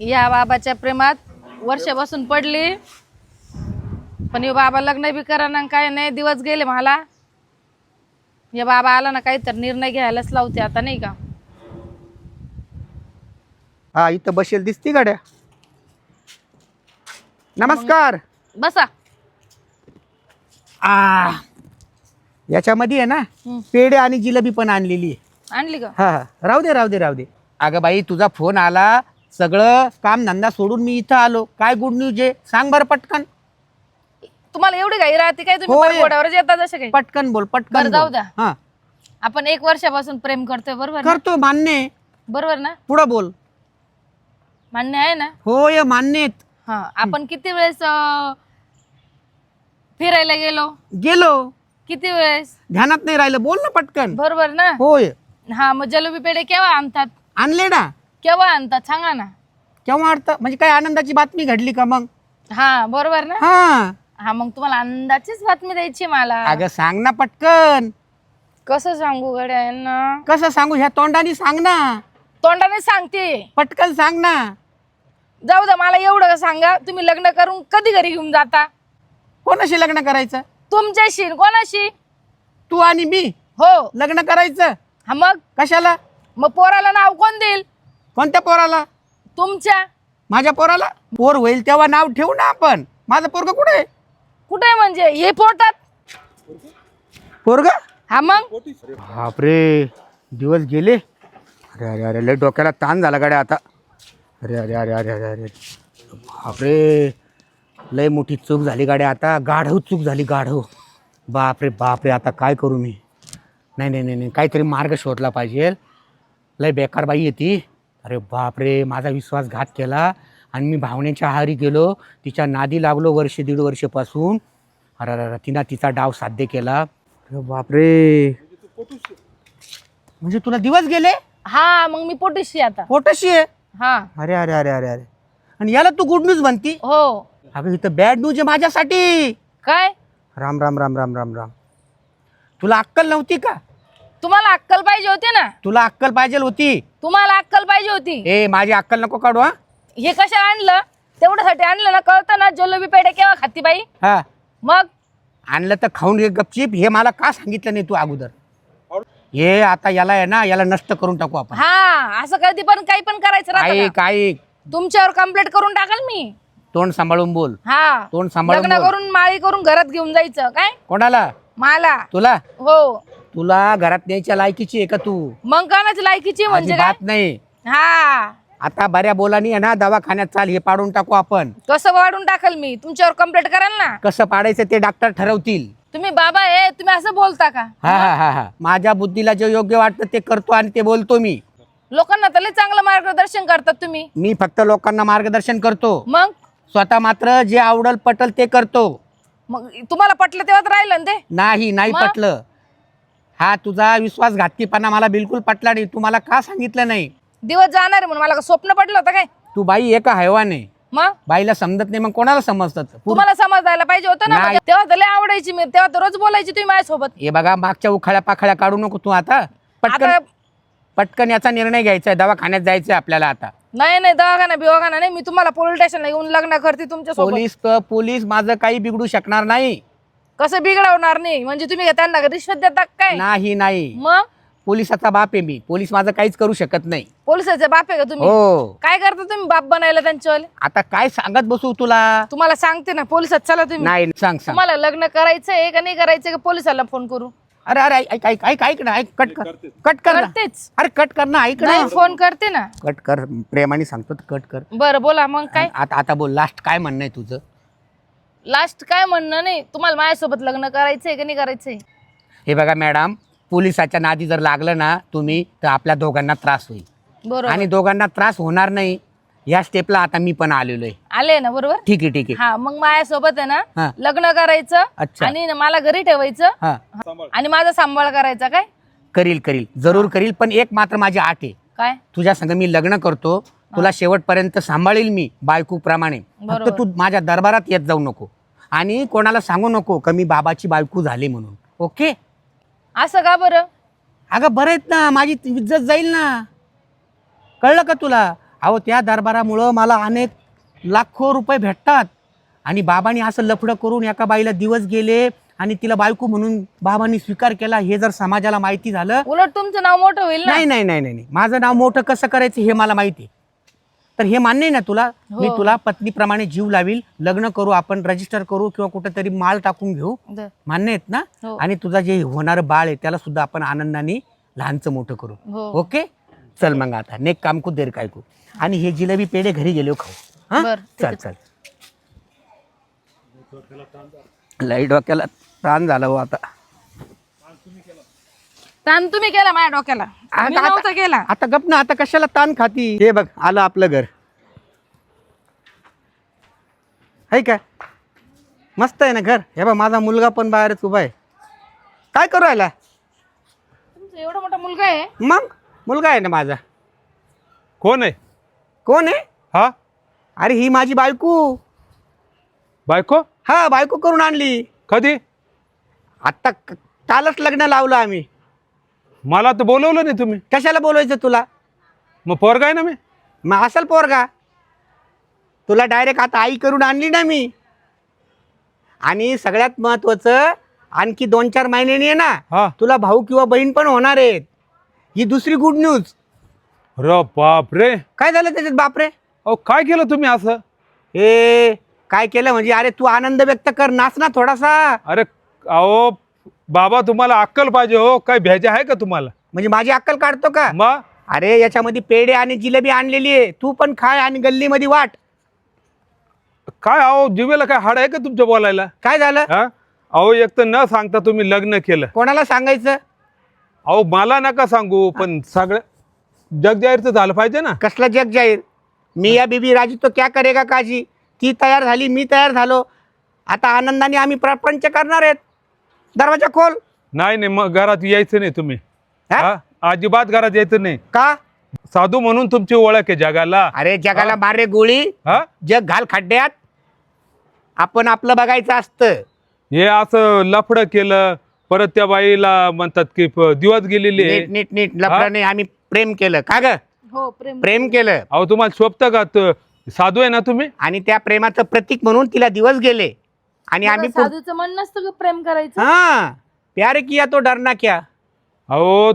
या बाबाच्या प्रेमात वर्षापासून पडली. पण हे बाबा लग्न बी करा ना काय नाही दिवस गेले मला. या बाबा आला ना काही तर निर्णय घ्यायलाच लावते आता नाही का? हा इथं बसेल दिसती गाड्या. नमस्कार. बसा. आ. याच्यामध्ये आहे ना. पेढे आणि जिलेबी पण आणलेली आहे. आणली का? हा हा. राहू दे राहू दे राहू दे. अगं बाई तुझा फोन आला. सगळं काम धंदा सोडून मी इथं आलो. काय गुड न्यूज आहे? सांग बरं पटकन. तुम्हाला एवढी घाई राहते काय? तुम्ही होय. येता जसे काही. पटकन बोल पटकन बरं, जाऊ बोल. द्या. हा. आपण एक वर्षापासून प्रेम करतोय बरोबर ना? करतो मान्य आहे. बरोबर ना? पुढं बोल. मान्य आहे ना? होय मान्य आहेत. हा. आपण किती वेळेस अं, फिरायला गेलो? गेलो. किती वेळेस? ध्यानात नाही राहिलं. बोल ना पटकन. बरोबर ना? होय. हा मग जलेबी पेढे केव्हा आणतात? आणले ना. केव्हा आणतात सांगा ना. केव्हा वाटतं म्हणजे काय आनंदाची बातमी घडली का मग? हा बरोबर ना? हा. हा मग तुम्हाला अंदाचीच बातमी द्यायची मला. अगं सांग ना पटकन. कसं सांगू गड्या यांना? कसं सांगू? ह्या तोंडाने सांग ना. तोंडाने सांगते. पटकन सांग ना. जाऊ द्या मला एवढं का सांगा? तुम्ही लग्न करून कधी घरी घेऊन जाता? कोणाशी लग्न करायचं? तुमच्याशी न कोणाशी? तू आणि मी. हो. लग्न करायचं. हा मग? कशाला? मग पोराला नाव कोण देईल? कोणत्या पोराला? तुमच्या? माझ्या पोराला? पोर होईल तेव्हा नाव ठेवू ना आपण. माझं पोरग कुठे आहे? कुठे म्हणजे? हे पोटात? पोरग? हा मग? बापरे दिवस गेले. अरे अरे अरे लय डोक्याला ताण झाला गाड्या आता. अरे अरे अरे अरे अरे अरे. बापरे लय मोठी चूक झाली गाड्या आता. गाढव चूक झाली गाढव. बापरे बापरे आता काय करू मी? नाही नाही नाही नाही काहीतरी मार्ग शोधला पाहिजे. लय बेकार बाई येते अरे बापरे माझा विश्वासघात केला आणि मी भावनेच्या आहारी गेलो. तिच्या नादी लागलो वर्ष दीड वर्षापासून. अरे अरे तिनं तिचा डाव साध्य केला. अरे बापरे. म्हणजे तुला दिवस गेले? हा मग मी पोटीशी आता. पोटशी आहे? हा. अरे अरे अरे अरे अरे. आणि याला तू गुड न्यूज म्हणती? हो. अगं इथं बॅड न्यूज आहे माझ्यासाठी. काय? राम राम राम राम राम राम. तुला अक्कल नव्हती का? तुम्हाला अक्कल पाहिजे होती ना? तुला अक्कल पाहिजे होती. तुम्हाला अक्कल पाहिजे होती. ए माझी अक्कल नको काढू हा. हे कशा आणलं? तेवढ्यासाठी आणलं ना कळतं ना जलेबी पेढे केव्हा खाती बाई? हा. मग? आणलं तर खाऊन घे गपचीप. हे मला का सांगितलं नाही तू अगोदर? हे आता याला आहे ना याला नष्ट करून टाकू आपण. हा असं कधी पण काही पण करायचं राहतं ऐक का? ऐक तुमच्यावर कंप्लेंट करून टाकाल मी. तोंड सांभाळून बोल. हा. तोंड सांभाळून लग्न बोल. करून माळी करून घरात घेऊन जायचं काय? कोणाला? मला. तुला? हो. तुला घरात न्यायच्या लायकीची आहे का तू? मग कानाची लायकीची म्हणजे काय? अजिबात नाही. हा. आता बऱ्या बोलानी आहे ना दवाखान्यात चाल हे पाडून टाकू आपण. कसं वाढून टाकल मी? तुमच्यावर कंप्लेंट कराल ना. कसं पाडायचं ते डॉक्टर ठरवतील. तुम्ही बाबा आहे तुम्ही असं बोलता का? हा हा हा हा. माझ्या बुद्धीला जे योग्य वाटतं ते करतो आणि ते बोलतो मी. लोकांना तर लय चांगलं मार्गदर्शन करतात तुम्ही. मी फक्त लोकांना मार्गदर्शन करतो. मग? स्वतः मात्र जे आवडल पटल ते करतो. मग तुम्हाला पटलं तेव्हा राहिलं ना ते? नाही नाही मग? पटलं. हा तुझा विश्वासघातकीपणा मला बिलकुल पटला नाही. तू मला का सांगितलं नाही? दिवस जाणार आहे म्हणून मला का स्वप्न पडलं होतं काय? तू बाई एका हैवान आहे मग? बाईला समजत नाही मग कोणाला समजतात? तुम्हाला समजायला पाहिजे होतं ना नाही. म्हणजे तेव्हा तर लय आवडायची मी तेव्हा तर रोज बोलायची तुम्ही माझ्यासोबत. हे बघा मागच्या उखाळ्या पाखाळ्या काढू नको तू आता. पटकन आता पटकन याचा निर्णय घ्यायचा आहे दवाखान्यात जायचंय आपल्याला आता. नाही नाही दवाखाना बिवाखाना नाही मी तुम्हाला पोलीस स्टेशनला येऊन लग्न करते तुमच्यासोबत पोलीस पोलीस माझं काही बिघडू शकणार नाही. कसं बिघडवणार नाही? म्हणजे तुम्ही त्यांना रिश्वत देता काय? नाही नाही. मग? पोलिसाचा बाप आहे मी. पोलीस माझं काहीच करू शकत नाही. पोलिसाचे बाप आहे का तुम्ही? हो. काय करता तुम्ही बाप बनायला त्यांच्यावाले? आता काय सांगत बसू तुला? तुम्हाला सांगते ना पोलिसात चला तुम्ही. नाही सांग सांग. तुम्हाला लग्न करायचंय का नाही करायचंय का पोलिसाला फोन करू? अरे अरे ऐक ऐक ऐक ऐक ना ऐक कट कर. कट कर ना. करतेच. अरे कट कर ना ऐक ना. नाही फोन करते ना. कट कर. प्रेमाने सांगतो तर कट कर. बरं बोला मग काय? आता आता बोल. लास्ट काय म्हणणं आहे तुझं? लास्ट काय म्हणणं नाही? तुम्हाला माझ्यासोबत लग्न करायचंय का नाही करायचंय? हे बघा मॅडम पोलिसाच्या नादी जर लागलं ना तुम्ही तर आपल्या दोघांना त्रास होईल. बरोबर. आणि दोघांना त्रास होणार नाही या स्टेपला आता मी पण आलेलो आहे. आले ना बरोबर? ठीक आहे ठीक आहे. हा मग माझ्यासोबत आहे हा. ना लग्न करायचं अच्छा. आणि ना मला घरी ठेवायचं हा. आणि माझा सांभाळ करायचा काय? करील करील. जरूर करील पण एक मात्र माझी आठ आहे. काय? तुझ्या संग मी लग्न करतो तुला शेवटपर्यंत सांभाळील मी बायकोप्रमाणे. फक्त बरोबर. तू माझ्या दरबारात येत जाऊ नको. आणि कोणाला सांगू नको का मी बाबाची बायको झाली म्हणून. ओके? असं का बरं? अगं बरं आहेत ना माझी इज्जत जाईल ना. कळलं का तुला? अहो त्या दरबारामुळं मला अनेक लाखो रुपये भेटतात. आणि बाबांनी असं लफडं करून एका बाईला दिवस गेले आणि तिला बायको म्हणून बाबांनी स्वीकार केला हे जर समाजाला माहिती झालं उलट तुमचं नाव मोठं होईल ना? नाही नाही नाही नाही नाही. माझं नाव मोठं कसं करायचं हे मला माहिती आहे. तर हे मान्य आहे ना तुला? मी हो. तुला पत्नीप्रमाणे जीव लावील लग्न करू आपण रजिस्टर करू किंवा कुठेतरी माल टाकून घेऊ. मान्य आहेत ना? हो. आणि तुझा जे होणारं बाळ आहे त्याला सुद्धा आपण आनंदाने लहानचं मोठं करू. हो. ओके? चल मग आता. नेक काम कू देर काय कू. आणि हे जिलेबी पेढे घरी गेलो खाऊ. हा? चल चल. लई डोक्याला ताण झाला हो आता. ताण तुम्ही केला माझ्या डोक्याला. मी आता- नव्हता केला. आता गप ना आता कशाला ताण खाती? हे बघ आलं आपलं घर. आहे का? मस्त आहे ना घर? हे बघ माझा मुलगा पण बाहेरच उभा आहे. काय करू राहिला? तुमचा एवढा मोठा मुलगा आहे? मग? मुलगा आहे ना माझा. कोण आहे? कोण आहे? हा? अरे ही माझी बायको. बायको? हा बायको करून आणली. कधी? आत्ता क- कालच लग्न लावलं आम्ही. मला तर बोलवलं नाही तुम्ही. कशाला बोलवायचं तुला? मग पोरगा आहे ना मी? मग असेल पोरगा. तुला डायरेक्ट आता आई करून आणली ना मी. आणि सगळ्यात महत्वाचं आणखी दोन चार महिन्यांनी आहे ना हा. तुला भाऊ किंवा बहीण पण होणार आहेत. ही दुसरी गुड न्यूज र बाप रे काय झालं त्याच्यात बापरे? अहो काय केलं तुम्ही असं? ए काय केलं म्हणजे अरे तू आनंद व्यक्त कर नाच ना थोडासा. अरे अहो बाबा तुम्हाला अक्कल पाहिजे हो. काय भ्याजे आहे का तुम्हाला? म्हणजे माझी अक्कल काढतो का? मग अरे याच्यामध्ये पेढे आणि जिलेबी आणलेली आहे. तू पण खाय आणि गल्लीमध्ये वाट. काय अहो जिवेला काय हाड आहे का तुमच्या बोलायला? काय झालं? हा? अहो एक तर न सांगता तुम्ही लग्न केलं. कोणाला सांगायचं? अहो मला नका सांगू पण सगळं जगजाहीरचं झालं पाहिजे ना. कसला जग जाहीर मी या बीबी राजी तो क्या करेगा काजी? ती तयार झाली मी तयार झालो. आता आनंदाने आम्ही प्रपंच करणार आहेत. दरवाजा खोल. नाही नाही मग घरात यायचं नाही तुम्ही. हा? हा? अजिबात घरात यायचं नाही. का? साधू म्हणून तुमची ओळख आहे जगाला. अरे जगाला मारे गोळी. हा? जग घाल खड्ड्यात. आपण आपलं बघायचं असतं. हे असं लफडं केलं परत त्या बाईला म्हणतात की प- दिवस गेलेली. आहे नीट नीट. नीट लफडाने आम्ही प्रेम केलं. का ग? हो प्रेम प्रेम केलं. अहो तुम्हाला शोभतं का? त- साधू आहे ना तुम्ही? आणि त्या प्रेमाचं प्रतीक म्हणून तिला दिवस गेले. आणि आम्ही पुढ- साधूचं मन नसतं का प्रेम करायचं. हा प्यार किया तो डरना क्या. अहो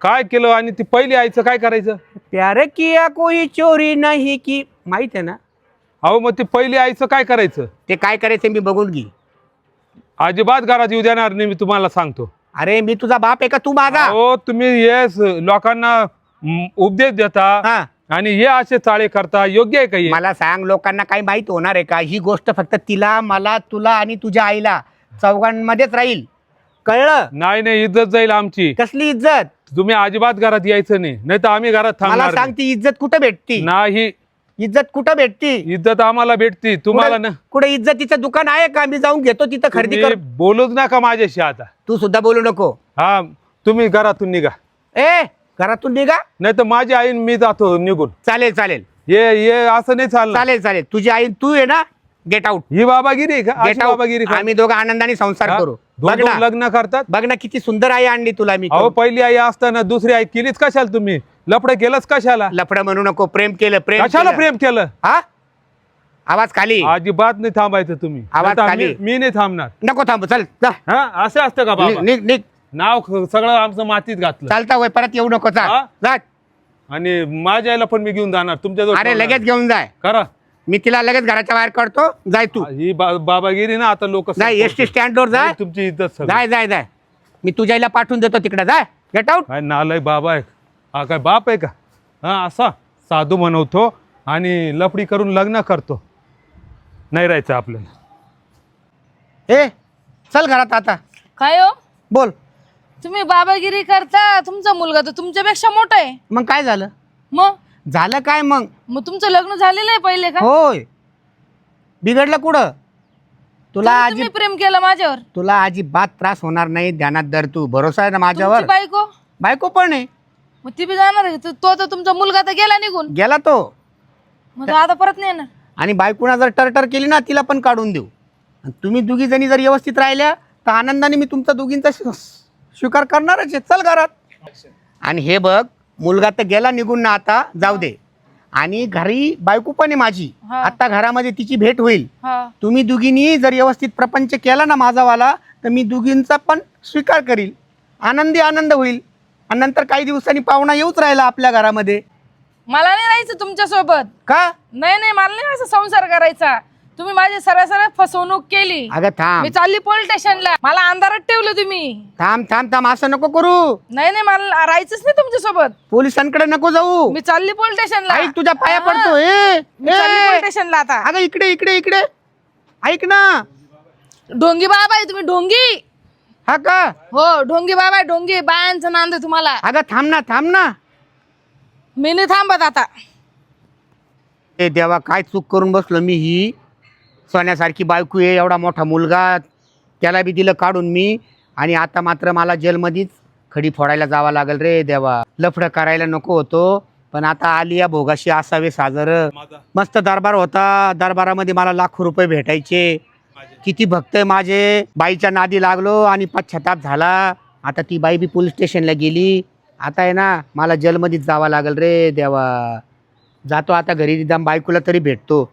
काय केलं आणि ती पहिली आईचं काय करायचं? प्यार किया कोई चोरी नाही की माहीत आहे ना? अहो मग ती पहिली आईचं काय करायचं? ते काय करायचं मी बघून घे. अजिबात घरात येऊ देणार नाही मी तुम्हाला सांगतो. अरे मी तुझा बाप आहे का? तू माझा. अहो तुम्ही हे स- लोकांना म, उपदेश देता. हा. आणि हे असे चाळे करता योग्य आहे का हे? मला सांग लोकांना काही माहीत होणार आहे का? ही गोष्ट फक्त तिला मला तुला आणि तुझ्या आईला चौघांमध्येच राहील. कळलं? नाही नाही इज्जत जाईल आमची. कसली इज्जत? तुम्ही अजिबात घरात यायचं नाही नाही तर आम्ही घरात मला थांबणार सांग ती इज्जत कुठं भेटती? नाही. इज्जत कुठं भेटती? इज्जत आम्हाला भेटती. तुम्हाला ना कुठं- इज्जतीचं दुकान आहे का? मी जाऊन घेतो तिथं खरेदी तुम्ही कर बोलूच नका माझ्याशी आता. तू सुद्धा बोलू नको. हा तुम्ही घरातून निघा. ए! घरातून निघा. नाही तर माझी आई आणि मी जातो निघून. चालेल चालेल. ये ये असं नाही चालणार. चालेल चालेल. तुझी आई तू आहे ना गेट आउट ही बाबागिरी आहे का? अशी गेट आउट बाबागिरी का? आम्ही दोघं आनंदाने संसार हा? करू. दोन बघ दोन ना. लग्न करतात. बघ ना किती सुंदर आई आणली तुला मी अहो पहिली आई असताना दुसरी आई केलीच कशाला तुम्ही? लफडं केलंच कशाला? लफडं म्हणू नको प्रेम केलं प्रेम कशाला केलं. प्रेम केलं? हा? आवाज खाली. अजिबात नाही थांबायचं तुम्ही. आवाज खाली. मी मी नाही थांबणार. नको थांब चल जा. हा? असं असतं का बाबा? निघ निघ. नाव ख- सगळं आमचं मातीत घातलं. चालता वय परत येऊ नको हा? चाल जा आणि माझ्या आईला पण मी घेऊन जाणार तुमच्या जवळ अरे ठेवणार. लगेच घेऊन जाय. करा. मी तिला लगेच घराच्या बाहेर काढतो जाय तू. ही बा- बाबागिरी ना आता लोक जाय एस टी स्टँडवर जाय. तुमची इज्जत सगळी. जाय जाय जाय. मी तुझ्या आईला पाठवून देतो तिकडे जाय. गेट आउट काय नालाय बाबा आहे. हा काय बाप आहे का? हा असा. साधू म्हणवतो आणि लफडी करून लग्न करतो. नाही राहायचं आपल्याला. ए चल घरात आता. काय हो? बोल. तुम्ही बाबागिरी करता तुमचा मुलगा तर तुमच्यापेक्षा मोठा आहे. मग काय झालं? मग? झालं काय मग? मग तुमचं लग्न झालेलं आहे पहिले का? होय. बिघडलं कुठं? तुला तुम्ही- आजी प्रेम केलं माझ्यावर. तुला अजिबात त्रास होणार नाही ध्यानात धर तू. भरोसा आहे ना माझ्यावर? तुमची बायको? बायको पण आहे. मग ती बी जाणार आहे. तो तो तर तुमचा मुलगा तर गेला निघून. गेला तो. मग तो आता परत नाही येणार आणि बायकोना जर टरटर केली ना तिला पण काढून देऊ. आणि तुम्ही दोघी जणी जर व्यवस्थित राहिल्या तर आनंदाने मी तुमचा दोघींचा स्वीकार करणारच आहे. चल घरात. आणि हे बघ मुलगा तर गेला निघून ना आता जाऊ दे. आणि घरी बायको पण आहे माझी. हा. आता घरामध्ये तिची भेट होईल. हा. तुम्ही दुघींनी जर व्यवस्थित प्रपंच केला ना माझावाला तर मी दुघींचा पण स्वीकार करील. आनंदी आनंद होईल. आणि नंतर काही दिवसांनी पाहुणा येऊच राहिला आपल्या घरामध्ये. मला नाही राहायचं तुमच्यासोबत का? नाही नाही मला नाही असं संसार करायचा. तुम्ही माझी सरळ सरळ फसवणूक केली. अगं थांब. मी चालली पोलीस स्टेशनला मला अंधारात ठेवलं तुम्ही. थांब थांब थांब. असं नको करू. नाही नाही मला राहायचंच नाही तुमच्यासोबत पोलिसांकडे नको जाऊ. मी चालली पोलीस स्टेशनला ऐक तुझ्या पाया हा. पडतो ए मी चालली ए. पोलीस स्टेशनला आता. अगं इकडे इकडे इकडे. ऐक ना. ढोंगी बाबा आहे तुम्ही ढोंगी हा का? हो ढोंगी बाबा आहे, ढोंगी बायांचं नांद आहे तुम्हाला. अगं थांब ना थांब ना. मी नाही थांबत आता. ए देवा काय चूक करून बसलो मी ही? सोन्यासारखी बायको आहे एवढा मोठा मुलगा त्याला बी दिलं काढून मी. आणि आता मात्र मला जेलमध्येच खडी फोडायला जावं लागेल रे देवा. लफडं करायला नको होतो पण आता आली या भोगाशी असावे साजर. मस्त दरबार होता. दरबारामध्ये मला लाखो रुपये भेटायचे. किती भक्त माझे. बाईच्या नादी लागलो आणि पश्चाताप झाला. आता ती बाई बी पोलीस स्टेशनला गेली. आता आहे ना मला जेलमध्येच जावं लागेल रे देवा. जातो आता घरी निदान बायकोला तरी भेटतो.